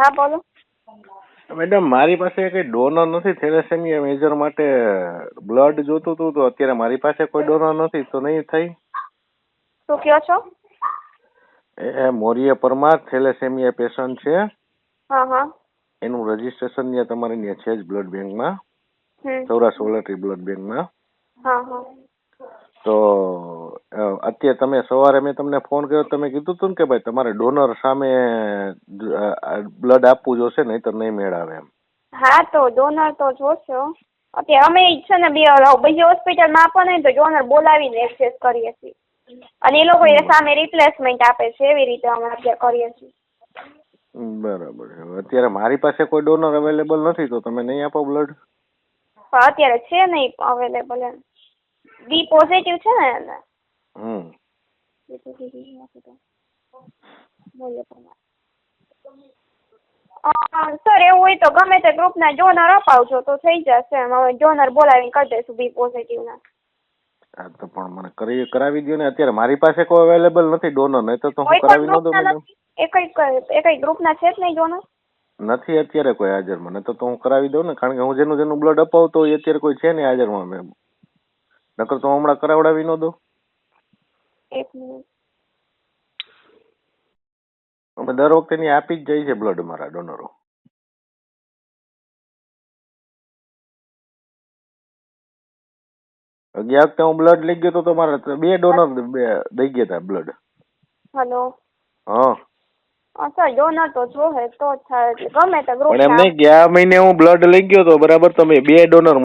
હા બોલો. મેડમ મારી પાસે કઈ ડોનર નથી થેલેસેમિયા મેજર માટે બ્લડ જોતું હતું તો અત્યારે મારી પાસે કોઈ ડોનર નથી તો નહીં થઈ? શું કયો છો? એ મોરિયા પરમાર થેલેસેમિયા પેશન્ટ છે. હા હા. એનું રજીસ્ટ્રેશન ત્યાં તમારે ત્યાં છે જ બ્લડ બેંકમાં સૌરાષ્ટ્ર વોલેટરી બ્લડ બેંકમાં હા હા. તો અત્યારે તમે સવારે મેં તમને ફોન કર્યો તો તમે કીધું હતું ને કે ભાઈ તમારે ડોનર સામે બ્લડ આપવું જોશે નહીતર નહીં મેળ આવે એમ. હા તો ડોનર તો જોશે. અત્યારે અમે છે ને બે બીજી હોસ્પિટલમાં આપો ને તો ડોનર બોલાવીને એક્સેસ કરીએ છીએ. અને એ લોકો એ સામે રિપ્લેસમેન્ટ આપે છે એવી રીતે અમે અત્યારે કરીએ છીએ. બરાબર છે. અત્યારે મારી પાસે કોઈ ડોનર અવેલેબલ નથી તો તમે નહીં આપો બ્લડ? અત્યારે છે નહીં અવેલેબલ એમ. બી પોઝિટિવ છે ને હમ સર એવું હોય તો ગમે તે ગ્રુપના ડોનર અપાવજો તો થઈ જશે એમ હવે ડોનર બોલાવીને કરી દઈશું બી પોઝિટિવના હા તો પણ મને કરી કરાવી દો ને અત્યારે મારી પાસે કોઈ અવેલેબલ નથી。ડોનર નહીં તો તો હું કરાવી ન દઉં મેડમ એ કઈ ગ્રુપના છે જ નહીં ડોનર નથી અત્યારે કોઈ હાજરમાં. મને તો તો હું કરાવી દઉં ને કારણ કે હું જેનું જેનું બ્લડ અપાવતો હોય એ અત્યારે કોઈ છે નહીં હાજરમાં. મેમ નકર તો હું હમણાં કરાવડાવી ન દઉં. અમે દર વખતે ની આપી જ જાય છે બ્લડ મારા ડોનરો ગયા વખતે હું બ્લડ લઈ ગયો તો તો મારા બે ડોનર બે દઈ ગયા હતા બ્લડ હલો હા. હા ડોનર તો જોહે તો થાય. ગમે તે પણ એમ ગયા મહિને હું બ્લડ લઈ ગયો તો બરાબર તમે બે ડોનર